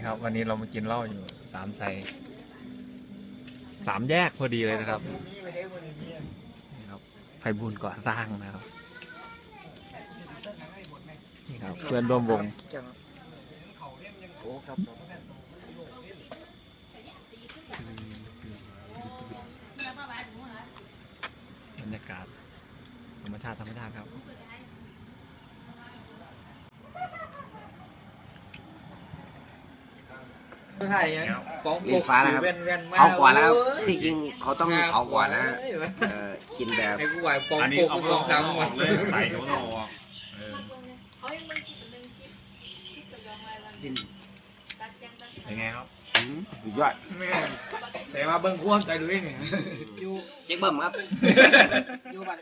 นี่ครับ วันนี้เรามากินเหล้าอยู่สามไซสามแยกพอดีเลยนะครับนี่ครับไพบุญก่อสร้างนะครับนี่ครับ เพื่อนร่วมวงโอ้ครับบรรยากาศธรรมชาติธรรมชาติครับ ใช่ยังของอินฟ้านะครับเว้นเว้นมเขาก่อนแล้วเว้ยที่จริงเขาต้องเขาก่อนนะเออกินแบบไอ้กูไหวปองอันนี้โปกเอากูลสอองงสามอวัอนกเลยใส่หัวเราออกเออเขายังมึงคิดหนึ่งคิดคิดสยองอะไรวันกินตัดยังตัดเป็นไงครับอืมสุดยอดแม่เสียมาเบิ่งควมใจด้วยเนี่ยเจ๊กเบิ่มครับอยู่บ้าน